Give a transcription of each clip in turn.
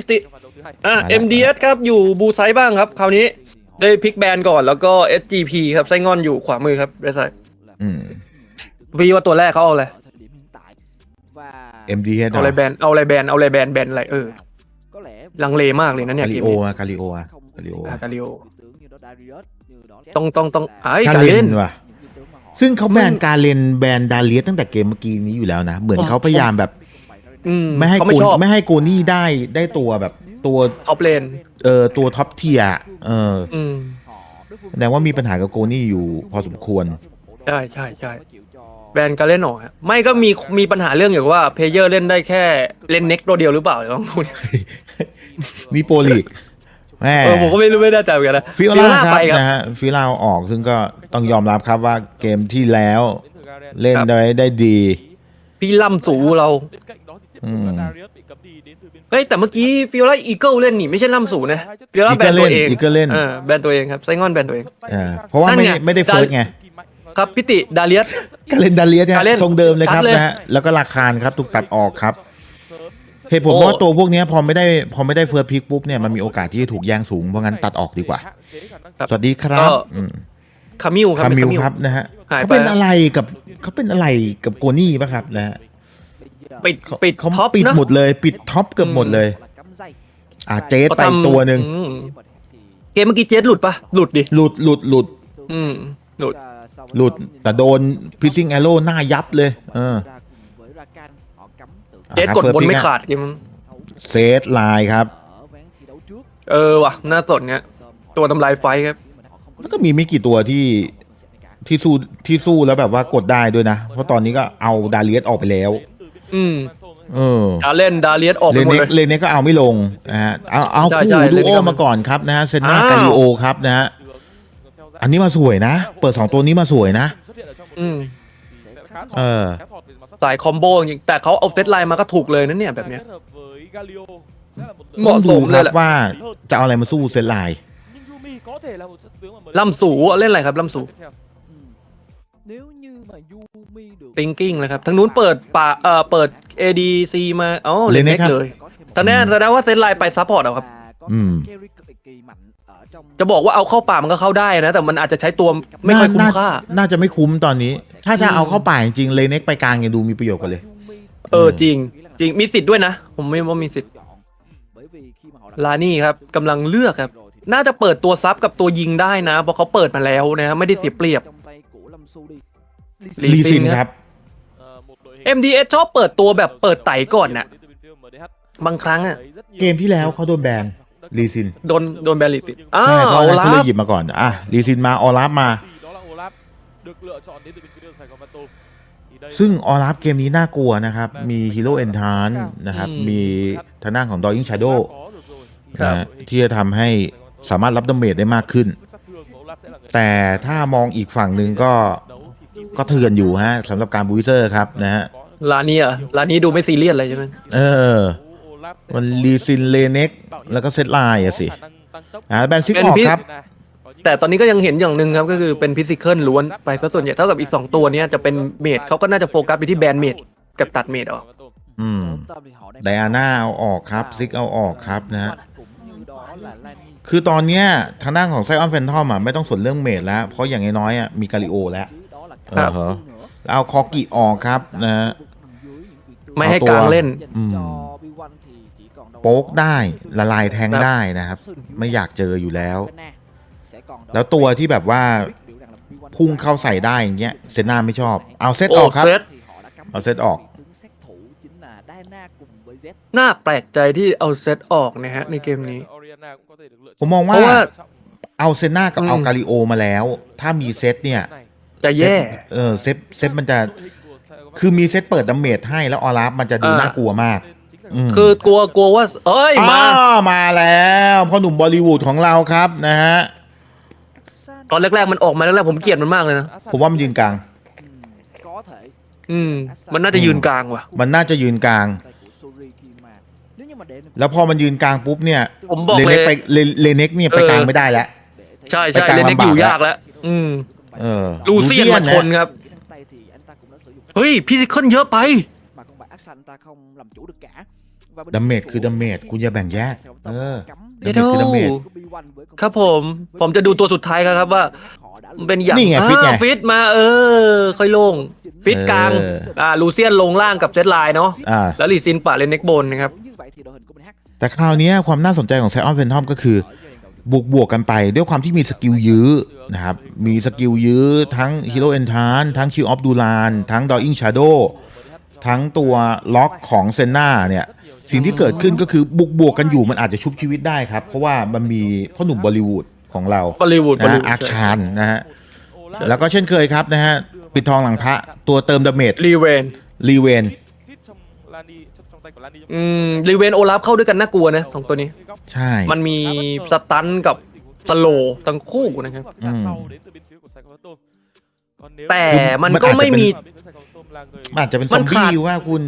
พิติอะ MDS ครับอยู่บูไซต์บ้างครับ คราวนี้ได้พิกแบนก่อนแล้วก็ SGP ครับไซงอนอยู่ขวามือครับเรไซอืม พี่ว่าตัวแรกเขาเอาอะไร MD เฮดเอาอะไรแบนเอาอะไรแบนเอาอะไรแบนแบนอะไรเออ ลังเลมากเลยนะเนี่ยกาเกลิมโอนี้อะกาลิโออะกาลิโออะอะกาลิโอต้องต้องต้องไอ้กาการเลเล่นนว่ะ ซึ่งเขาแบนการเลนแบนดาเลียสตั้งแต่เกมเมื่อกี้นี้อยู่แล้วนะ เหมือนผม เขาพยายามแบบ อืมไม่ให้เขากูไม่ชอบไม่ให้กูนี่ได้ได้ตัวแบบตัวท็อปเลนเออตัวท็อปเทียเอออืม แสดงว่ามีปัญหากับโกนี่อยู่พอสมควร ใช่ใช่ใช่ แบนการเล่นออกฮะไม่ก็มีมีปัญหาเรื่องอย่างว่าเพลเยอร์เล่นได้แค่เล่นเน็กตัวเดียวหรือเปล่าเดี๋ยวต้องดูมีโปรลีกแม่เออผมก็ไม่รู้ไม่แน่ใจเหมือนกันนะฟิโอฟิลาครับไปครับ นะฮะฟิลาออกซึ่งก็ต้องยอมรับครับว่าเกมที่แล้ว เล่นครับได้ได้ดี พี่ล่ำสูเรา อืม เฮ้ย แต่เมื่อกี้ฟิโอล่าอีเกิลเล่นนี่ไม่ใช่ล่ำสูนะฟิโอล่าอีแบเกินลตัเล่วนเองอีเกิลเล่นเออแบนตัวเองครับไซงอนแบนตัวเองเออเพราะว่านั่นไม่ไงได้ไม่ได้ดาเฟิร์สไงครับพิติดาเลียสการเล่นดาเลียสเนี่ยการเล่นทรงเดิมเลยครับชัดเลยนะฮะแล้วก็ราคาครับถูกตัดออกครับเหตุผลโอ้เพราะว่าตัวพวกเนี้ยพอไม่ได้พอไม่ได้เฟิร์สพิกปุ๊บเนี่ยมันมีโอกาสที่จะถูกแย่งสูงเพราะงั้นตัดออกดีกว่า สวัสดีครับอืมคามิวครับคามิวเป็นครับนะฮะหายไปเขาเป็นอะไรกับเขาเป็นอะไรกับโกนี่ป่ะครับนะฮะ ปิดเขาปิดเขาท็อปปิดนะหมดเลย ปิดท็อปเกือบหมดเลย อ่าเจสไปเขาทำตัวหนึ่งอืมเกมเมื่อกี้เจสหลุดปะหลุดดิหลุดหลุดหลุดอืมหลุดหลุดแต่โดนพิซซิงแอโร่หน้ายับเลยเออเจสกดบนไม่ขาดเกมมันเซตไลน์ครับ เออว่ะน่าสนเนี้ยตัวทำลายไฟครับแล้วก็มีไม่กี่ตัวที่ที่สู้ที่สู้แล้วแบบว่ากดได้ด้วยนะ เพราะตอนนี้ก็เอาดาเลียสออกไปแล้ว อืมเออดาเล่นดาเลียสออกเลไปหมดเน็กเลย เลเน็กก็เอาไม่ลงนะฮะเอาเอาใช่คู่ใช่ดูเลเน็โอกเอามามาก่อนครับนะฮะเซนนาอ้าว กาลิโอครับนะฮะอันนี้มาสวยนะ เปิดสองตัวนี้มาสวยนะ อืมเออ สายคอมโบจริงแต่เขาเอาเซตไลน์มาก็ถูกเลยนะเนี่ยแบบเนี้ย เหมาะสมเลยแหละ ต้องดูครับว่าจะเอาอะไรมาสู้เซนไลน์ ล่ำสูเล่นอะไรครับล่ำสู ติงกิ้งนะครับทั้งนู้นเปิดป่าเอ่อเปิด ADC มาอ๋อเลนเน็กเลยตอนนี้แสดงว่าเซตไลน์ไปซัพพอร์ตเอาครับอืมจะบอกว่าเอาเข้าป่ามันก็เข้าได้นะ แต่มันอาจจะใช้ตัวไม่ค่อยคุ้มค่า น่าจะไม่คุ้มตอนนี้ ถ้าจะอืมเอาเข้าป่าจริงๆเลเน็กไปกลางยังดูมีประโยชน์กว่าเลย เออจริง จริงมีสิทธิ์ด้วยนะ ผมไม่ว่ามีสิทธิ์ลานี่ครับกำลังเลือกครับ น่าจะเปิดตัวซับกับตัวยิงได้นะเพราะเขาเปิดมาแล้วนะครับไม่ได้เสียเปรียบ ลีลีซิซินนคครัรับบ MDS ชอบเปิดตัวแบบเปิดไต่ก่อนน่ะ บางครั้งอะ เกมที่แล้วเขาโดนแบนลีซินโดนโดนแบลิติดอ้าใช่เพราะวงั้นลาเขาเลยฟหยิบมาก่อนอะลีซินมาออลาฟมา ซึ่งออลาฟเกมนี้น่ากลัวนะครับ มีฮีโร่เอนทานนะครับ มีทางด้านของดอ y ิ n งชาโดครับนะที่จะทำให้สามารถรับดาเมจได้มากขึ้น แต่ถ้ามองอีกฝั่งหนึ่งก็ ก็เถื่อนอยู่ฮะสำหรับการบูเซอร์ครับนะฮะลานี่อะลานี่ดูไม่ซีเรียสเลยใช่ไหมเออ มันลีซินเลเน็กแล้วก็เซตไลน์อะสิอ่าแบนซิกออกครับ แต่ตอนนี้ก็ยังเห็นอย่างหนึ่งครับ ก็คือเป็นฟิสิกอลล้วนไปซะส่วนใหญ่เท่ากับอีก 2 ตัวเนี้ยจะเป็นเมดเขาก็น่าจะโฟกัสไปที่แบนเมดกับตัดเมดออก อืม ไดอาน่าเอาออกครับซิกเอาออกครับนะฮะ คือตอนเนี้ยทางด้านของไซออนแฟนทอมอะไม่ต้องสนเรื่องเมดแล้ว เพราะอย่างน้อยๆอะมีกาลิโอแล้วเอ ครัอบฮะแล้วเอาคอกิออกครับนะฮะ ไม่ให้กลางเล่น อืม โป๊กได้ละลายแทงได้นะครับ ไม่อยากเจออยู่แล้ว แล้วตัวที่แบบว่าพุ่งเข้าใส่ได้อย่างเงี้ยเซน่าไม่ชอบเอาเซตโอ้ออกครับเซต เอาเซตออก น่าแปลกใจที่เอาเซตออกนะฮะในเกมนี้ ผมมองเพว่าราะว่า เอาเซน่ากับอืม เอากาลิโอมาแล้ว ถ้ามีเซตเนี่ย จะแย่ เออเซตเซตมันจะ คือมีเซตเปิดดาเมจให้แล้วออลาฟมันจะดูอ่า น่ากลัวมากมคือกลัวกลัวว่า เอ้ยมา อ้าวมาแล้วพ่อหนุ่มบอลิวูดของเราครับนะฮะ ตอนแรกๆมันออกมาแรกๆผมเกลียดมันมากเลยนะผมว่ามันยืนกลางอืมมันน่าจะยืนกลางว่ะ มันน่าจะยืนกลางแล้วพอมันยืนกลางปุ๊บเนี่ยผมบอกเลเลเน็กยไปเลเลเน็กเนี่ยไปเออกลางไม่ได้แล้ว ใช่ไปใช่กลางเลนเน็กลำบากอยู่แล้ว ยากแล้ว อืม เออ ลูเซียนมาชนครับ เฮ้ยพิซิเคิลเยอะไป ดาเมจคือดาเมจคุณอย่าแบ่งแยกเออเยโดคือดาเมจ ครับผม ผมจะดูตัวสุดท้ายครับว่า มันเป็นอย่างนี่ไงฟิตไง อ่าฟิตมาเออ ค่อยลง ฟิตกลาง เอออ่าลูเซียนลงล่างกับเซตไลน์เนาะ อ่า แล้วลีซินปะเลนเน็กบนนะครับ แต่คราวเนี้ยความน่าสนใจของไซออนเฟนทอมก็คือ บวกบวกกันไปด้วยความที่มีสกิลยื้อนะครับ มีสกิลยื้อทั้งฮีโร่เอนทานทั้งคิวออฟดูลานทั้งดอ w อิงชาโดทั้งตัวล็อกของเซนนาเนี่ย สิ่งที่เกิดขึ้นก็คือบวกบวกกันอยู่มันอาจจะชุบชีวิตได้ครับ เพราะว่ามันมีพ่อหนุ่มบอลิวูดของเราบอลลีวูดบอลลีนะวูดอาร์คชานนะฮะแล้วก็เช่นเคยครับนะฮะปิดทองหลังพระตัวเติมดาเมจรีเวนรีเวน อืมรีเวนโอลาฟเข้าด้วยกันน่ากลัวนะสองตัวนี้ ใช่ มันมีสตันกับสโลว์ทั้งคู่นะครับ อืม แต่มันก็ไม่มี มันอาจจะเป็นซมัอนมขาบี้ด ว่าคุณ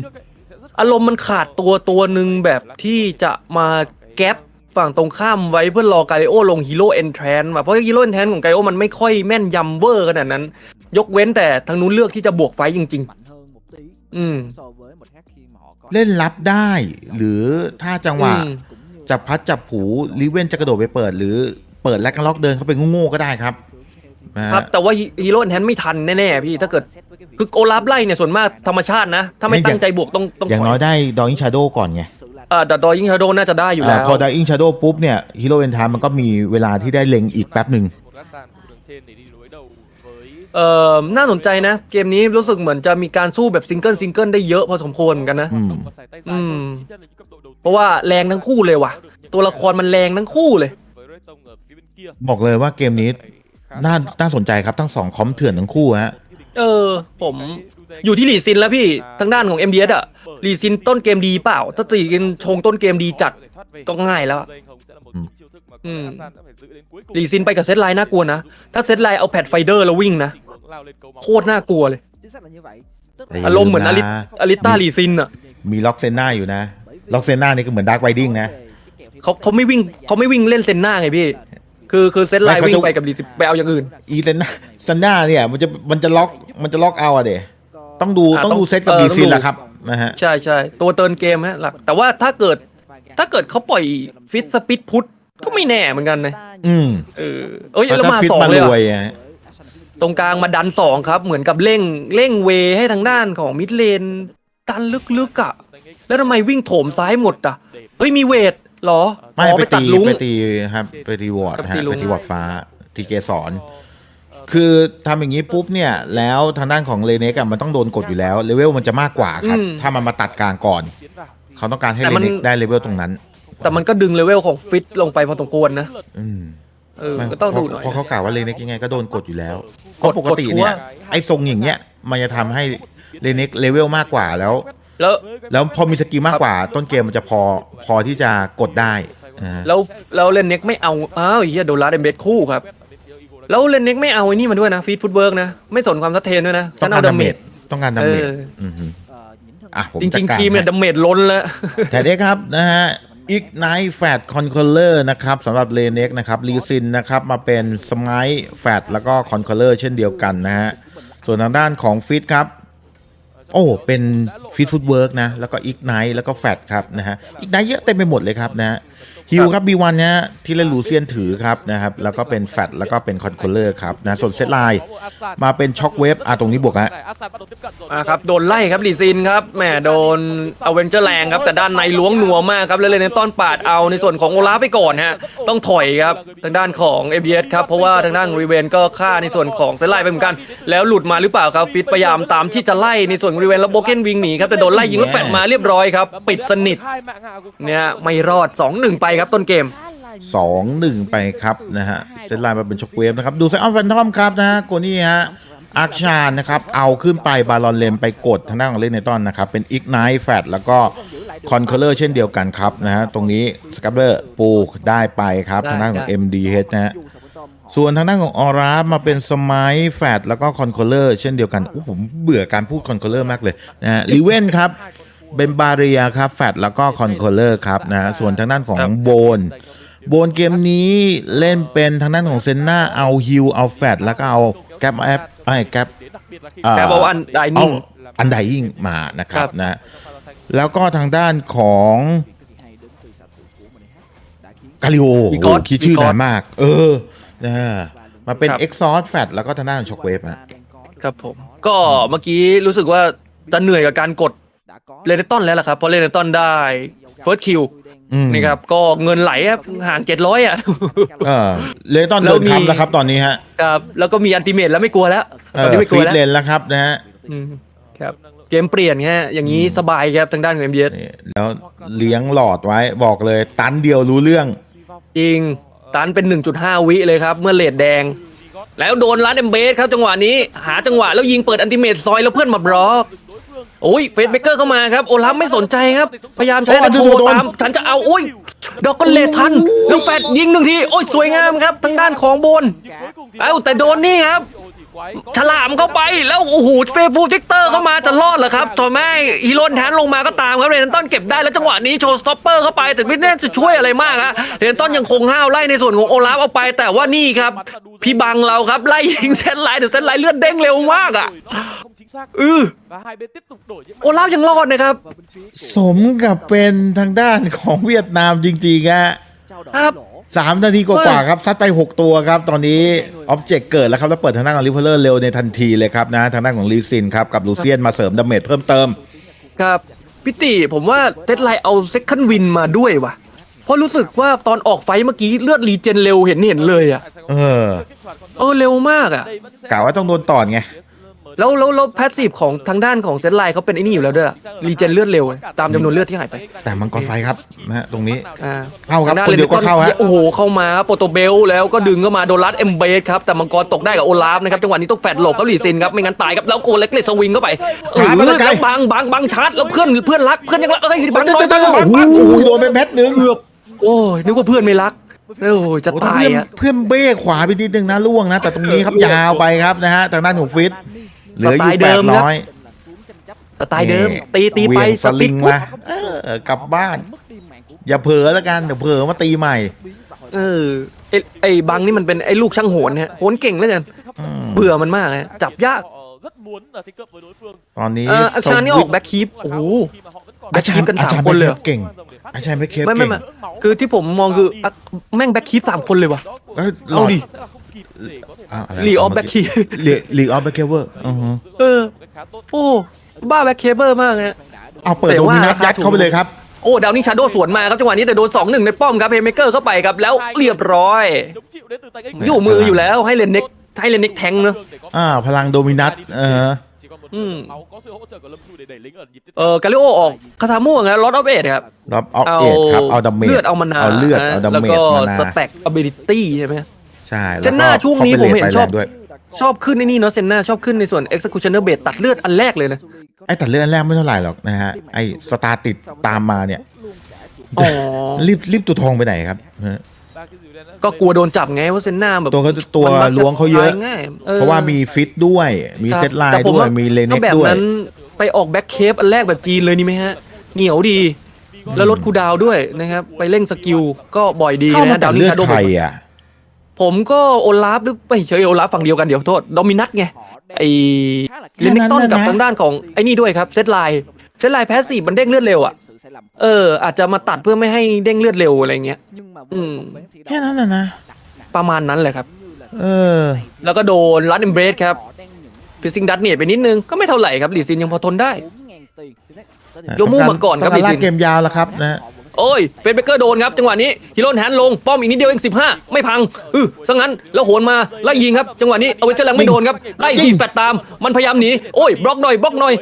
อารมณ์มันขาดตัวตัวหนึ่งแบบที่จะมาแก๊ปฝั่งตรงข้ามไว้เพื่อรอไกโอลงฮีโร่เอนแทรนมาเพราะฮีโร่เอนแทรนของไกโอมันไม่ค่อยแม่นยำเวอร์ขนาดนั้น ยกเว้นแต่ทางนู้นเลือกที่จะบวกไฟต์จริงๆอืม เล่นรับได้ หรือถ้าจังหวะอืม จับพัดจับผูลิเวนจะกระโดดไปเปิด หรือเปิดแลกกันล็อกเดินเข้าไปโง่ๆก็ได้ครับนะฮะ ครับแต่ว่าฮีโร่เอนแทรนไม่ทันแน่ๆพี่ถ้าเกิดคือโอลาฟไล่เนี่ยส่วนมากธรรมชาตินะ ถ้าไม่ตั้งใจบวกต้องต้องอย่างน้อยได้ดอ w อิงชาโดก่อนไงเอ่อแต่ดอยิงชาโดน่าจะได้อยู่แล้วาพอดอ w อิงชาโดปุ๊บเนี่ยฮีโร่เอนทามมันก็มีเวลาที่ได้เล็งอีกแป๊บหนึ่ง เอ่อน่าสนใจนะ เกมนี้รู้สึกเหมือนจะมีการสู้แบบซิงเกิลซิงเกิลได้เยอะพอสมควรเหมือนกันนะ อืมอืมเพราะว่าแรงทั้งคู่เลยว่ะ ตัวละครมันแรงทั้งคู่เลยบอกเลยว่าเกมนี้น่า น่าสนใจครับทั้งสองคอมเถื่อนทั้งคู่ฮะ เออ ผม อยู่ที่หลีซินแล้วพี่ทางด้านของ MDS อะหลีซินต้นเกมดีเปล่า ถ้าตีกันชงต้นเกมดีจัดก็ง่ายแล้วอะ อืมหลีซินไปกับเซตไลน์น่ากลัวนะ ถ้าเซตไลน์เอาแพดไฟเดอร์แล้ววิ่งนะ โคตรน่ากลัวเลยแต่อย่าอารมณ์เหมือนอลิลืนะอลิต้าหลีซินอะมีล็อกเซนนาอยู่นะ ล็อกเซนนานี่ก็เหมือนดาร์กไวดิ้งนะ เขาเขาไม่วิ่งเขาไม่วิ่งเล่นเซนหน้าไงพี่ คือคือเซตไลน์ไม่เขาวิ่งจะไปกับหลีซินไปเอาอย่างอื่น อีเซนนาเซนนาเนี่ยมันจะมันจะล็อกมันจะล็อกเอาอะเดต้องดูอะต้องต้องดูเซตกับเออบีต้องซินดู แหละครับนะฮะ ใช่ใช่ตัวเติร์นเกมฮะหลักแต่ว่าถ้าเกิดถ้าเกิดเขาปล่อยฟิตสปิดพุท ก็ไม่แน่เหมือนกันนะอืมเออเอ้ยเพราะแล้วถ้ามาฟิตสองมาเลยรเหรวอยอะตรงกลางมาดันสองครับ เหมือนกับเร่งเร่งเวให้ทางด้านของมิดเลนดันลึกๆอะ แล้วทำไมวิ่งโถมซ้ายหมดอะเฮ้ยมีเวทเหรอไม่อ๋อไปตัตีดลุงไปตีครับไปตีวอร์ดครับฮะตีลุงไปตีวอร์ดฟ้าตีเกสรคือทำอย่างนี้ปุ๊บเนี่ย แล้วทางด้านของเลเนกอะมันต้องโดนกดอยู่แล้วเลเวลมันจะมากกว่าครับอืมถ้ามันมาตัดกลางก่อน เขาต้องการให้แต่เลมันเนกได้เลเวลตรงนั้น แต่มันก็ดึงเลเวลของฟิตลงไปพอสมควรนะอืมเออก็ต้องดูหน่อย เพราะเขากล่าวว่าเลเนกยังไงก็โดนกดอยู่แล้วกดก็ปกติเนี่ยกดชัวร์ไอ้ทรงอย่างเงี้ย มันจะทำให้เลเนกเลเวลมากกว่าแล้ว แล้ว แล้วพอมีสกิลมากกว่า ต้นเกมมันจะพอพอที่จะกดได้นะฮะแล้วแล้วเลนเน็กไม่เอาอ้าวเฮียโดนลาเดนเบสคู่ครับ แล้วเลนเน็กไม่เอาไอ้นี่มาด้วยนะฟีดฟุตเวิร์กนะไม่สนความทัดเทนด้วยนะต้อฉังนการเอาดาดาเมเมจจ ต้องการดาเมจเอออือหืออะผมจริงจัดๆการทีมเนี่ยให้ดาเมจล้นแล้วแต่เนี้ครับนะฮะ Ignite Fat Controller นะครับสำหรับเลเน็กนะครับรีซินนะครับมาเป็น Smite Fat แล้วก็ Controller เช่นเดียวกันนะฮะส่วนทางด้านของฟิตครับโอ้ เป็นฟิตฟุตเวิร์กนะ แล้วก็ Ignite แล้วก็ Fat ครับนะฮะ Ignite เยอะเต็มไปหมดเลยครับนะฮะ ฮิวครับ B1 เนี่ยที่เล่นลูเซียนถือครับนะครับ แล้วก็เป็น Fat แล้วก็เป็น Controller ครับนะส่วนเซตไลน์มาเป็นช็อคเวฟอะตรงนี้บวกฮะอ่าครับโดนไล่ครับลีซินครับแหมโดนอเวนเจอร์แรงครับแต่ด้านในล้วงนัวมากครับแล้วเลยในต้อนปาดเอาในส่วนของโอลาฟไปก่อนฮะต้องถอยครับทางด้านของเอ s ครับเพราะว่าทางด้านรีเวนก็ฆ่าในส่วนของเซนไลไปเหมือนกัน แล้วหลุดมาหรือเปล่าครับฟิตพยายามตามที่จะไล่ในส่วนของรีเวนแล้วโบเกนวิงหนีครับแต่โดนไล่ยิงแล้วแปดมาเรียบร้อยครับปิดสนิทเนี่ยไม่รอด 2-1 ไปครับต้นเกม สองหนึ่งไปครับนะฮะเซตไลน์มาเป็นช็อคเวฟนะครับ ดูไซออนแฟนทอมครับนะฮะโกนี่ฮะอาร์คชานนะครับ เอาขึ้นไปบาลอนเลมไปกดทางด้านของเล่นในตอนนะครับ เป็นอีกไนท์แฟตแล้วก็คอนเคอร์เลอร์เช่นเดียวกันครับนะฮะตรงนี้สกับเลอร์ปูได้ไปครับได้ทางด้านของได้ MDH นะฮะส่วนทางด้านของออร่ามาเป็นสมัยแฟตแล้วก็คอนโคลเลอร์เช่นเดียวกันอู้ผมเบื่อการพูดคอนโคลเลอร์มากเลยนะฮะลีเวนครับ เป็นบาเรียครับแฟตแล้วก็คอนโคลเลอร์ครับนะฮะส่วนทางด้านของโบน โบนเกมนี้เล่นเป็นทางด้านของเซนนาเอาฮิลเอาแฟตแล้วก็เอาแกปแอปไอ้แกปแกบอกว่าอันไดนิ่งอันไดยิ่งมานะครัครับบนะแล้วก็ทางด้านของกาลิโอมีโอ้ก๊อตคิดชื่อมีก๊อตนานมาก เออนะมาเป็นครับเอ็กซอร์แฟตแล้วก็ทางด้านช็อคเวฟฮะครับผม ก็เมื่อกี้รู้สึกว่าจะเหนื่อยกับการกด เรเนตันแล้วล่ะครับเพราะเรเนตันได้เฟิร์สคิวอืมนี่ครับก็เงินไหลครับห่างเจ็ดร้อยอะ เออเลตอนแล้โดวนมีคำแล้วครับตอนนี้ฮะครับแล้วก็มีอันติเมตแล้วไม่กลัวแล้วเอตอนอนี้ไม่กลัฟีวดแล้วเลนแล้วครับนะฮะอืมครับเกมเปลี่ยนฮะอย่างนี้สบายครับทางด้านของเอ็มเนี่แล้วเลี้ยงหลอดไว้บอกเลยตันเดียวรู้เรื่อง จริงตันเป็น 1.5 วิเลยครับ เมื่อเลดแดง แล้วโดนลัดเอ็มเบสครับจังหวะนี้ หาจังหวะแล้วยิงเปิดอันติเมตซอยแล้วเพื่อนมาบล็อก โอ้ยเฟสเบเกอร์เข้ามาครับโอลัมไม่สนใจครับ พยายามใช้โอ้แต่โทรโดนตามฉันจะเอาโอ้ยดอกก็เลดทันแล้วแฟดยิงหนึ่งทีโอ้ยสวยงามครับทางด้านของบนเอ้าแต่โดนนี่ครับฉลามเข้าไปแล้วโอ้โหเฟฟูทิกเตอร์เข้ามาจะรอดเหรอครับทอแม่ฮีโร่แทนลงมาก็ตามครับเรนตันเก็บได้แล้วจังหวะนี้โชว์สต็อปเปอร์เข้าไปแต่ไม่แน่จะช่วยอะไรมากฮะเรนตันยังคงห้าวไล่ในส่วนของโอลาฟเอาไป แต่ว่านี่ครับ พี่บังเราครับไล่ยิงเซนไลน์แต่เซนไลน์เลือดเด้งเร็วมากอะ เออโอลาฟยังรอดนะครับสมกับเป็นทางด้านของเวียดนามจริงๆฮะครับสามนาทีกว่าๆครับซัดไป 6 ตัวครับ ตอนนี้ออบเจกต์เกิดแล้วครับ แล้วเปิดทางด้านของลิเวอร์เลอร์เร็วในทันทีเลยครับนะ ทางด้านของลีซินครับ กับลูเซียนมาเสริมดาเมจเพิ่มเติม ครับพี่ติผมว่าเทสไลน์เอาเซคันด์วินมาด้วยว่ะ เพราะรู้สึกว่าตอนออกไฟท์เมื่อกี้เลือดรีเจนเร็วเห็นเห็นเลยอะเออเออเร็วมากอะกะว่าต้องโดนต่อไง แล้วแล้วแล้วแพสซีฟของทางด้านของเซตไลน์เขาเป็นไอ้นี่อยู่แล้วด้วยรีเจนเลือดเร็ว ตามจำนวนเลือดที่หายไปแต่มังกรไฟครับนะฮะตรงนี้ อ่าเข้าครับทงด้คนเดียวก็เข้าฮะ โอ้โหเข้ามาครับโปรโตเบลแล้วก็ดึงเข้ามาโดนรัดเอ็มเบสครับแต่มังกรตกได้กับโอลาฟนะครับจังหวะนี้ต้องแฟดหลบครับลีซินครับไม่งั้นตายครับแล้วโกเล็กเลสวิงเข้าไปเออหามาตะไกล แล้วบังบังบังชาร์จแล้วเพื่อนเพื่อนรักเพื่อนยังรักเอ้ยบังโอ้น้อยบังบังบังโหโดนไปแมตช์หนึ่งเกือบโอ้ยนึกว่าเพื่อนไม่รักโอ้ยจะตายเพื่อนอะเพื่อนเบ้ขวาไปนิดนึงนะล่วงนะ แต่ตรงนี้ครับยาวไปครับนะฮะทางด้านของฟิต เหลืออยู่สไตล์แปเดิดมครับ ร้อยสไตล์เดิม ตีตีไปเวียงสสปิลิดงปุ๊บมาเออกลับบ้าน อย่าเผลอแล้วกันเดี๋ยวเผลอมาตีใหม่ เออไอ้ไอ้บังนี่มันเป็นไอ้ลูกช่างโหนฮะโหนเก่งเหลือเกินอืม เบื่อมันมากฮะจับยากตอนนี้เอออาชานี่ออกแบ็คคีปโอ้โหแบ็อาคจารคีปย์กันอาสามจารย์คนเลยแบ็คเก่ง อาจารย์แบ็คเคปไม่ไม่เก่ง ไม่คือที่ผมมองคืออะแม่งแบ็คคีปสามคนเลยว่ะเอ้ยหลเอาอดดิะะไร ลีออฟแบ็คคีลีออฟแบ็คเคเวอร์อือฮึเออโอ้บ้าแบ็คเคเบิลมากเลยเอาเปิดแต่โดว่ามินัสยัดเข้าไปเลยครับโอ้ดาวนี่ชาโดสวนมาครับจังหวะนี้แต่โดน 2 1 ในป้อมครับเพย์เมเกอร์เข้าไปครับแล้วเรียบร้อยอยู่มืออยู่แล้วให้เลนเน็กให้เลนเน็กแทงเนอะอ่าพลังโดมินัสเอออืมเออกาลิโอออกคาถาม่วงนะลอตออฟเอทครับรับเอาเอาเอ็ดครับเอาดาเมจเลือดเอามานาเอาเลือดเอาดาแล้วเมจก็มานาสแต็กอ b บิลิตี้ใช่ไหม ใช่เซนหน้าช่วงนี้ผมเห็นชอบไปแรงด้วยชอบขึ้นในนี่เนาะเซนนาชอบขึ้นในส่วน executioner base ตัดเลือดอันแรกเลยนะ ไอ้ตัดเลือดอันแรกไม่เท่าไหร่หรอกนะฮะ ไอ้สตาร์ติดตามมาเนี่ยอ๋อ รีบรีบตัวทองไปไหนครับฮะก็กลัวโดนจับไงว่าเซนนาแบบตัวเขาตัวมันมักจล้วงเขาเยอะ ตง่ายออเพราะว่ามีฟิตด้วย มีครับเซตไลแต่น์ผมด้วยว่ามีเลเน็ก็กแบบด้วย นั้นไปออกแบ็คเคฟอันแรกแบบจีนเลยนี่ไหมฮะ เหนียวดี แล้วลดคูลดาวน์ด้วยนะครับ ไปเร่งสกิลก็บ่อยดีเข้ามานะตัดาดวนี่เลือดชาโดใครอะ ผมก็โอลาฟหรือไม่เฉยโอลาฟฝั่งเดียวกันเดี๋ยวโทษโดมินัทไงไอเลนิกตันกับทางด้านของไอ้นี่ด้วยครับเซตไลน์เซตไลน์แพสซีฟมันเด้งเลือดเร็วอะเออ อาจจะมาตัดเพื่อไม่ให้เด้งเลือดเร็วอะไรเงี้ยอืมแค่นั้นนะนะ ประมาณนั้นแหละครับ เออ แล้วก็โดนรัดเอมเบรสครับพิซซิงดัตเนียไปนิดนึงก็ไม่เท่าไหร่ครับลีซินยังพอทนได้โยมูมาก่อนครับต้องลีซิลานกเกมยาวแล้วครับนะฮะ โอ้ยเฟนเบเกอร์โดนครับจังหวะนี้ฮิโรนแฮนด์ลงป้อมอีกนิดเดียวเอง15 ไม่พังอือซะงั้นแล้วโหนมาไล่ยิงครับจังหวะนี้เอาไว้เจอร์แรงไม่โดนครับไล่ทีแฟตตามมันพยายามหนีโอ้ยบล็อกหน่อยบล็อกหน่อย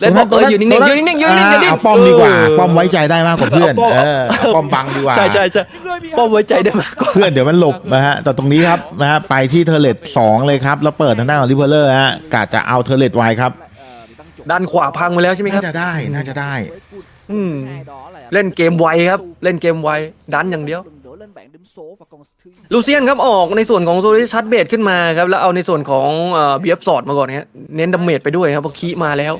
แล้วบอกเออยืนนิ่งๆยืนนิ่งๆยืนนิ่งๆอย่าดิ้นเอาป้อมดีกว่าเออป้อมไว้ใจได้มากกว่าเพื่อนเอาป้อมเออเอาป้อมบังดีกว่าใช่ใช่ใช่ป้อมไว้ใจได้มากกว่าเพื่อนเดี๋ยวมันหลบนะฮะแต่ตรงนี้ครับนะฮะไปที่เทอร์เลตสองเลยครับแล้วเปิดทางด้านของริเวอร์เลอร์ฮะกะจะเอาเทอร์เลตไว้ครับด้านขวาพังไปแล้วใช่ไหมคน่ารับจะได้น่าจะได้อืม เล่นเกมไวครับ เล่นเกมไวดันอย่างเดียว ลูเซียนครับออกในส่วนของโซลิชัดเบสขึ้นมาครับ แล้วเอาในส่วนของเอ่อบีเอฟสอดมาก่อนครับเน้นดาเมจไปด้วยครับเพราะคีมาแล้ว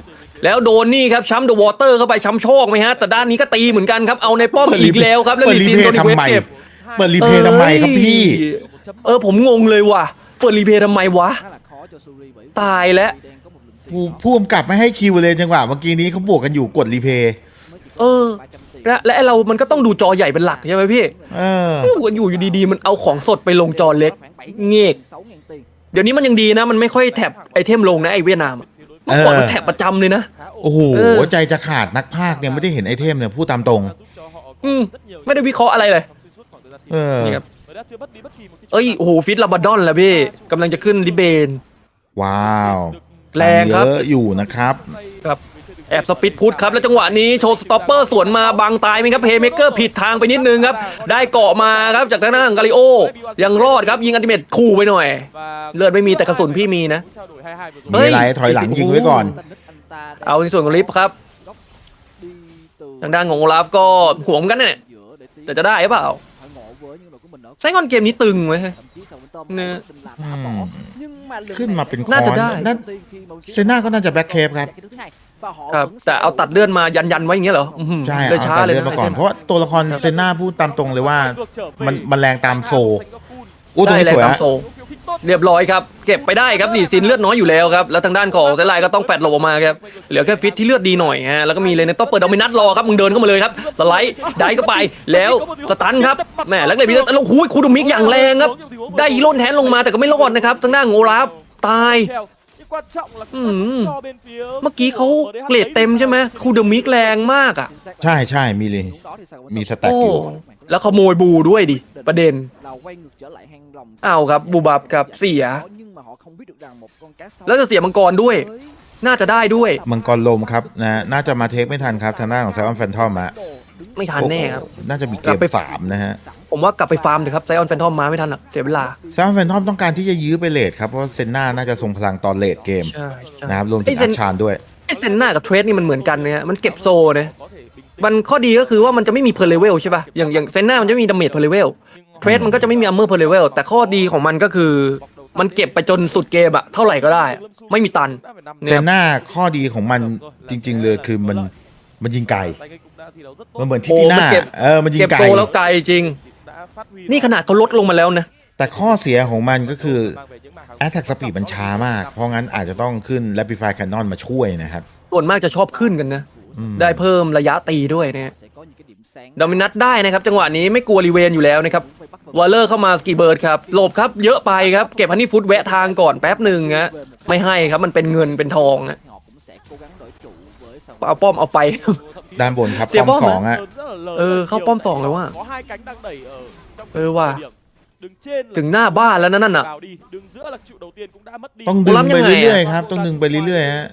แล้วโดนนี่ครับช้ำเดอะวอเตอร์เข้าไปช้ำโชคไหมฮะ แต่ด้านนี้ก็ตีเหมือนกันครับ เอาในป้อมอีกแล้วครับ แล้วเปิดลีรีซินเพโซย์นิทำเวสไมเก็บเปิดรีเพย์ทำไมครับพี่ เออผมงงเลยว่ะ เปิดรีเพย์ทำไมวะ ตายแล้วผู้ผู้กำกับไม่ให้คิวเลยจังหวะเมื่อกี้นี้เขาบวกกันอยู่กดรีเพย์เออ และและไอ้เรามันก็ต้องดูจอใหญ่เป็นหลักใช่ไหมพี่เออ อยู่อยู่ดีๆ มันเอาของสดไปลงจอเล็ก เงก เดี๋ยวนี้มันยังดีนะ มันไม่ค่อยแท็บไอเทมลงนะไอเวียดนามอะเมื่อก่อนเออมันแท็บประจำเลยนะ โอ้โห เออ ใจจะขาดนักภาคเนี่ยไม่ได้เห็นไอเทมเนี่ยพูดตามตรง อืมไม่ได้วิเคราะห์อะไรเลย เออ นี่ครับ เอ้ยโอ้โหฟิตลาบาดอนแล้วพี่กำลังจะขึ้นลิเบน ว้าวแรงครับ เยอะอยู่นะครับ ครับ แอบสปิดพุทครับ แล้วจังหวะนี้โชว์สต็อปเปอร์สวนมาบังตายไหมครับเฮเมเกอร์ผิดทางไปนิดนึงครับ ได้เกาะมาครับจากทางด้านกาลิโอ ยังรอดครับยิงอันติเมตคู่ไปหน่อย เลือดไม่มีแต่กระสุนพี่มีนะเฮ้มียอะไรถอยหลังยิงไว้ก่อน เอาในส่วนของลิฟต์ครับทางด้านของโอลาฟก็ห่วงกันเนี่ยแต่จะได้หรือเปล่าไซงอนเกมนี้ตึงไหมเนอะอืมขึ้นมาเป็นคน่าอจะนได้นั่นเซน่าก็น่าจะแบ็คเคปครับ ครับแต่เอาตัดเลื่อนมายันยันๆไว้อย่างเงี้ยเหรออื้อหือใช่เลยเอาช้าแต่เลยเลื่อนนะมาก่อนไอเทมเพราะว่าตัวละครเซน่าพูดตามตรงเลยว่า มันมันแรงตามโซอู้ตรงได้นี้แรงสวยตามฮะโซเรียบร้อยครับ เก็บไปได้ครับดีซินเลือดน้อยอยู่แล้วครับ แล้วทางด้านของเซนไลน์ก็ต้องแฟดหลบออกมาครับ เหลือแค่ฟิตที่เลือดดีหน่อยฮะ แล้วก็มีเลยในต้องเปิดดอมินัทรอครับมึงเดินเข้ามาเลยครับ สไลด์ได้เข้าไปแล้วสตันครับแหมแล้วเลยพี่แล้วหูยคูดูมิกอย่างแรงครับ ได้ฮีโร่แทนลงมาแต่ก็ไม่รอดนะครับทางด้านของโอลาฟตายอืม เมื่อกี้เขาเกรดเต็มใช่ไหมคูดูมิกแรงมากอะ ใช่ใช่มีเลยมีสแต็กโอ้อยู่แล้วขโมยบูด้วยดิ ประเด็นเอาครับบูบับกับเสีย แล้วจะเสียมังกรด้วย น่าจะได้ด้วย มังกรลมครับนะน่าจะมาเทคไม่ทันครับทางด้านของไซออนแฟนทอมอะไม่ทันแน่ครับ น่าจะมีเกกลัมบไปสามนะฮะ ผมว่ากลับไปฟาร์มเถอะครับไซออนแฟนทอมมาไม่ทันหรอกเสียเวลาไซออนแฟนทอมต้องการที่จะยื้อไปเลทครับ เพราะว่าเซนน่าน่าจะทรงพลังตอนเลทเกมใช่ใช่นะครับรวมถึไอ้งเซอานชานด้วย ไอเซนหน้ากับเทรดนี่มันเหมือนกันเนี่ยมันเก็บโซนะมันข้อดีก็คือว่ามันจะไม่มีเพอร์เลเวลใช่ป่ะอย่างอย่างเซนหน้ามันจะไม่มีดาเมจเพอร์เลเวลเทรดมันก็จะไม่มีอัมเมอร์เพอร์เลเวลแต่ข้อดีของมันก็คือ มันเก็บไปจนสุดเกมอะเท่าไหร่ก็ได้ ไม่มีตัน เซนน่าข้อดีของมันจริง ๆ เลยคือมันมันยิงไกลมันเหมือนที่โอ้ที่หน้ามันเก็บ เออมันยิงเก็บไกลโซแล้วไกลจริง นี่ขนาดเขาลดลงมาแล้วนะ แต่ข้อเสียของมันก็คือแอ t แทกสปีดมันช้ามาก เพราะงั้นอาจจะต้องขึ้น Rapid Fire Cannon มาช่วยนะครับ ส่วนมากจะชอบขึ้นกันนะ อืม ได้เพิ่มระยะตีด้วยนะฮะดอมินัทได้นะครับ จังหวะนี้ไม่กลัวรีเวนอยู่แล้วนะครับ วอลเลอร์เข้ามาสกีเบิร์ดครับหลบครับ เยอะไปครับ เก็บฮันนี่ฟุตแวะทางก่อนแป๊บหนึ่งฮะไม่ให้ครับ มันเป็นเงินเป็นทองฮะ เอาป้อมเอาไป ด้านบนครับเสียป้อมป้อมสองอะ เออเข้าป้อมสองแล้วว่ะ có hai cánh đang đẩy ở trong Ừ, wow. điểm. đứng trên là ถึงหน้าบ้านแล้วนะนั่นน่ะ vào đi đứng giữa là trụ đầu tiên cũng đã mất đi ต้องดึงรับไปยังไงอะเรื่อยๆครับ ต้องดึงไปเรื่อยๆฮะ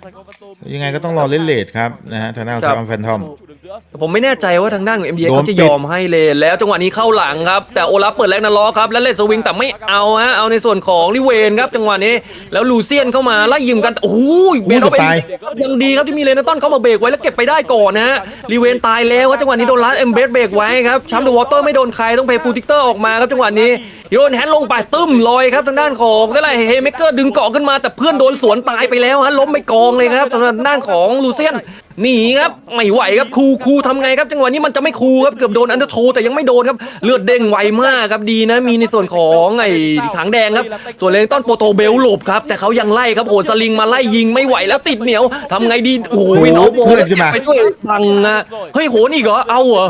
ยังไงก็ต้องรอเล่นเลทครับนะฮะทางด้านของครับไซออนแฟนทอม trụ đứng giữa ผมไม่แน่ใจว่าทางด้านของ MDX โดนเขาจะปิดยอมให้เลย แล้วจังหวะนี้เข้าหลังครับ แต่โอลาฟเปิดแรงนาล้อครับ แล้วเล่นสวิงแต่ไม่เอาฮะ เอาในส่วนของลิเวนครับจังหวะนี้ แล้วลูเซียนเข้ามาไล่ยิมกันโอ้ยเบนเอาไปตาย ยังดีครับที่มีเลนตันเข้ามาเบรกไว้แล้วเก็บไปได้ก่อนนะฮะลิเวนตายแล้วครับจังหวะนี้โดนลัดเอ็มเบสเบรกไว้ครับชัมเดอะวอเตอร์ไม่โดนใครต้องเพย์ฟูติกเตอร์ออกมาครับจังหวะนี้ โยนแฮนด์ลงไปตึ้มลอยครับทางด้านของได้ไรเฮเมเกอร์ดึงเกาะขึ้นมาแต่เพื่อนโดนสวนตายไปแล้วฮะล้มไปกองเลยครับทางด้านของลูเซียน หนีครับไม่ไหวครับครูครูทำไงครับ จังหวะนี้มันจะไม่ครูครับเกือบโดนอันเดอร์โทแต่ยังไม่โดนครับเลือดเด้งไวมากครับดีนะ มีในส่วนของไอ้ขางแดงครับ ส่วนเลนต้นโปโตเบลหลบครับ แต่เขายังไล่ครับโหนสลิงมาไล่ยิงไม่ไหวแล้วติดเหนียวทำไงดีโอ้โหวินเอาโบเพื่อนขึ้นมาไปด้วยบังอะเฮ้ยโหนอีกเหรอเอาเหรอ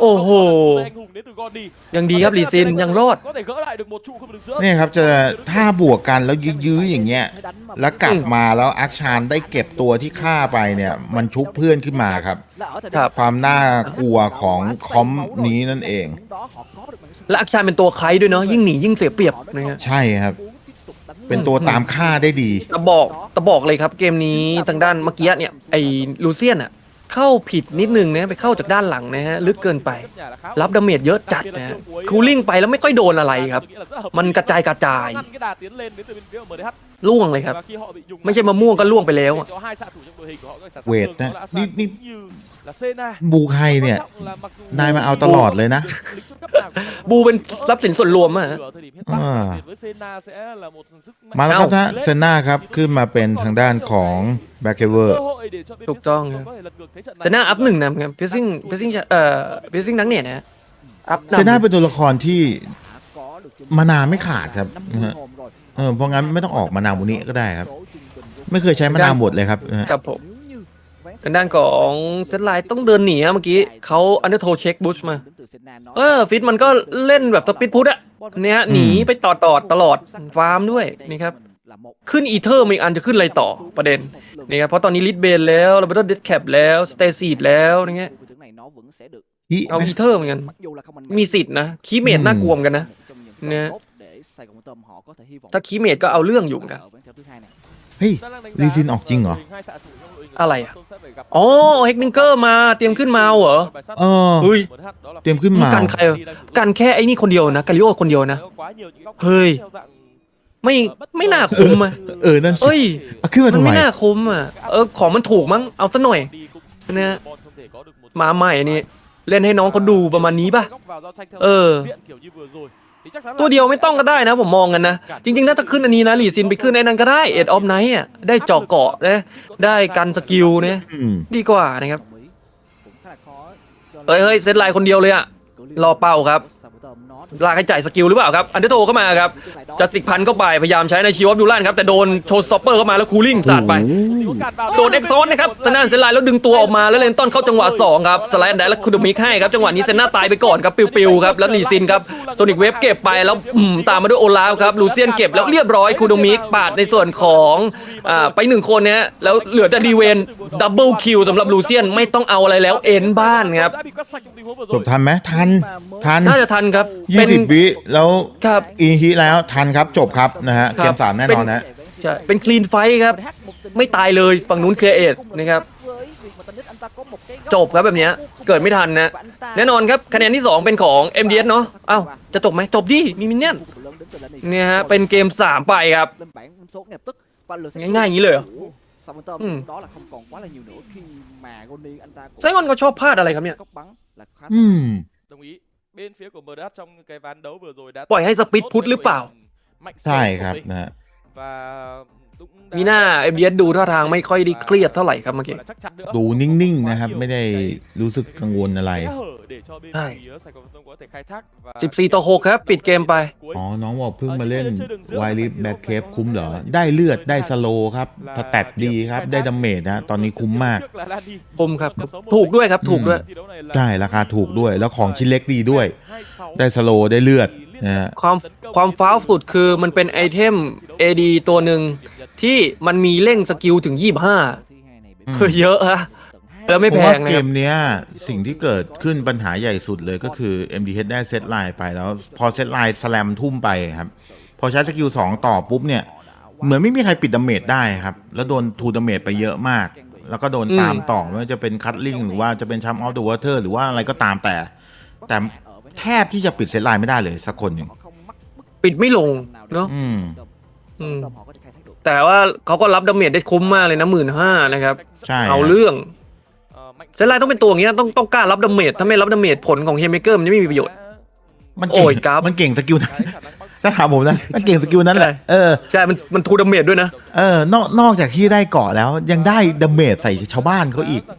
โอ้โหยังดีครับลีซินยังรอดนี่ครับจะถ้าบวกกันแล้วยื้อๆอย่างเงี้ยแล้วกลับมาแล้วอักชานได้เก็บตัวที่ฆ่าไปเนี่ยมันชุบเพื่อนขึ้นมาครับ ครับ ความน่ากลัวของคอมนี้นั่นเอง และอักชานเป็นตัวใครด้วยเนาะยิ่งหนียิ่งเสียเปรียบนะฮะใช่ครับ เป็นตัวตามฆ่าได้ดีแต่บอกแต่บอกเลยครับเกมนี้ทางด้านเมื่อกี้เนี่ยไอ้ลูเซียนอะ เข้าผิดนิดนึงนะไปเข้าจากด้านหลังนะฮะลึกเกินไป รับดาเมจเยอะจัดนะฮะคูลิ่งไปแล้วไม่ค่อยโดนอะไรครับ มันกระจายกระจาย ngăn cái đà tiến lên đến từ bên phía của MDH ล่วงเลยครับ và khi họ bị dùng ไม่ใช่มะม่วงก็ล่วงไปแล้วอะ cho hai xạ thủ trong đội hình của họ có thể sản xuất Wait được, đã. đó là Đi- Asan đi. cũng như là Sena บูใครเนี่ย Quan trọng là mặc dù นายมาเอาตลอดเลยนะ lính xuất cấp nào của thằng บูเป็นทรัพย์สินส่วนรวมอะฮะ ở thời điểm hiện tại À. đặc biệt với Sena sẽ là một sức mạnh มาแล้วครับเอ้านะเซนน่าครับขึ้นมาเป็นทางด้านของแบ็คเคเวอร์ cơ hội để cho bên ถูก phía ต้อง Sena ครับ có thể lật ngược thế trận này. จะน่าอัพหนึ่งนะครับเพซซิ่งเพซซิ่งเอ่อเพซซิ่งนังเนี่ยนะฮะอัพเซนน่านำเป็นตัวละครที่มานาไม่ขาดครับนะฮะ เออเพราะงั้นไม่ต้องออกมานาบุนี้ก็ได้ครับ ไม่เคยใช้มานาวหมดเลยครับนะฮะ ครับผม ทางด้านของเซตไลน์ต้องเดินหนีอะเมื่อกี้เขาอันเดอร์โทเช็คบูชมา เออ ฟิตมันก็เล่นแบบสปิดพุทอะเนี่ยฮะหนีไปต่อต่อตลอดฟาร์มด้วยนี่ครับ ขึ้นอีเทอร์มาอีกอันจะขึ้นอะไรต่อประเด็นนี่ครับเพราะตอนนี้ลิดเบนแล้วเราไปต้องเดดแคปแล้วสเตซีดแล้วนี่เงี้ยอีเอาอีเทอร์เหมือนกันมีสิทธิ์นะคีเมดน่ากลัวเหมือนกันนะเนี่ยถ้าคีเมดก็เอาเรื่องอยู่เหมือนกันเฮ้ย Lee Sin ออกจริงเหรอ อะไรอะอ๋อเฮกนิงเกอร์มาเตรียมขึ้นมาเหรอ เออเฮ้ย เตรียมขึ้นมากันใครกันแค่ไอ้นี่คนเดียวนะกาลิโอคนเดียวนะ เฮ้ย ไม่ไม่น่าคุ้มอะเออนั่นสิเอ้ยเอาขึ้นมามันทำไมไม่น่าคุ้มอะ เออของมันถูกมั้ง เอาซะหน่อยเนี่ยมาใหม่นี่ เล่นให้น้องเขาดูประมาณนี้ป่ะ เออ ตัวเดียวไม่ต้องก็ได้นะผมมองกันนะ จริงๆ ถ้าจะขึ้นอันนี้นะหลีซินไปขึ้นไอ้นั้นก็ได้เอ็ดออฟไนท์อะได้เจาะเกาะนะได้กันสกิลนะอืมดีกว่านะครับเฮ้ยเฮ้ยเซตไลน์คนเดียวเลยอะรอเป้าครับ ลากให้จ่ายสกิลหรือเปล่าครับ อันเดอร์โทเข้ามาครับ จัสติกพันเข้าไป พยายามใช้ในชีวอฟยูลันครับ แต่โดนโชว์สต็อปเปอร์เข้ามาแล้วคูลิ่งสาดไป โดนเอ็กซ์ซอนนะครับทางด้านเซนไลน์แล้วดึงตัวออกมาแล้วเลนต้นเข้าจังหวะ 2 ครับ สไลด์อันไดแล้วคูดมิกให้ครับ จังหวะนี้เซนหน้าตายไปก่อนครับ ปิวๆครับ แล้วลีซินครับโซนิกเวฟเก็บไปแล้วอืมตามมาด้วยโอลาฟครับลูเซียนเก็บแล้วเรียบร้อยคูดมิกปาดในส่วนของอ่าไปหนึ่งคนเนี้ยแล้วเหลือแต่ดีเวนดับเบิลคิวสำหรับลูเซียนไม่ต้องเอาอะไรแล้วเอ็นบ้านครับจบทันไหมทันทันน่าจะทันครับยี่เป็นสิบวิแล้วครับ อีฮีแล้วทันครับจบครับนะฮะครัเกบมสามแน่นอนนะ ใช่เป็นคลีนไฟครับ ไม่ตายเลยฝั่งนู้นเคลียร์เอทนะครับ จบครับแบบเนี้ยเกิดไม่ทันนะ แน่นอนครับคะแนนที่ 2 เป็นของ MDS เนาะเอ้าจะจบไหมจบดิมีมินเนี่ยนเนี่ยฮะเป็นเกม 3 ไปครับง่ายๆอย่างนี้เลยเหรอ Ừ. ไซมอนเขาชอบพลาดอะไรครับเนี่ยอืม đồng ý bên phía của MDH trong cái ván đấu vừa rồi đã ปล่อยให้สปิดพุทธหรือเปล่า mạnh ใช่ sâu ครับ của mình. นะฮะ và cũng đã- มีหน้า MDS ดูท่าทางไม่ค่อยได้เครียดเท่าไหร่ครับเมื่อกี้ là chắc chắn nữa. ดูนิ่งๆนะครับ Quá nhiều ไม่ได้ cái รู้สึกกังวลอะไร kẽ hở để cho bên Ai. phía Sài Gòn Vân có thể khai thác và 14 ต่อ6ครับ ปิดเกมไป cuối อ๋อ น้องบอกเพิ่งมาเล่นไวริสแบ็คเคปคุ้มเหรอ ได้เลือดได้สโลครับสแตตดีครับ ได้ดาเมจนะ ตอนนี้คุ้มมาก trước là Lani. ผมครับ ถูกด้วยครับ ถูกด้วย Thi đấu này là ใช่ราคาถูกด้วย แล้วของชิ้นเล็กดีด้วย 26ได้สโลได้เลือดนะฮะ ความความฟ้าวสุดคือมันเป็นไอเทม AD ตัวหนึ่งที่มันมีเร่งสกิลถึง 25 คือเยอะฮะ แล้วไม่ผแพมว่างนะเกครับมเนี้ยสิ่งที่เกิดขึ้นปัญหาใหญ่สุดเลยก็คือ MDH ได้เซตไลน์ไปแล้ว พอเซตไลน์สแลมทุ่มไปครับ พอใช้สกิล 2 ต่อปุ๊บเนี่ย เหมือนไม่มีใครปิดดาเมจได้ครับ แล้วโดนทูดาเมจไปเยอะมาก แล้วก็โดนตามต่อไม่ว่าจะเป็นคัตลิงหรือว่าจะเป็นชัมออฟเดอะวอเตอร์หรือว่าอะไรก็ตามแต่ แต่แทบที่จะปิดเซตไลน์ไม่ได้เลยสักคนหนึ่งปิดไม่ลงเนาะ อืม อืม แต่ว่าเขาก็รับดาเมจได้คุ้มมากเลยนะหมื่นห้านะครับ ใช่เอาฮะเรื่อง Ờ, mạnh เซนไลน์ต้องเป็นตัวอย่างเงี้ยต้องต้องกล้ารับดาเมจถ้าไม่รับดาเมจผลของเฮมเมเกอร์มันจะไม่มีประโยชน์ มันโอ้เก่งยกราฟ มันเก่งสกิลนั้น cái khả năng băng ถ้าถามผมนะมันเก่งสกิลนั้นแหละเออใช่มันมันทูดาเมจด้วยนะ เออนอกนอกจากที่ได้เกาะแล้วยังได้ดาเมจใส่ชาวบ้านเขาอีก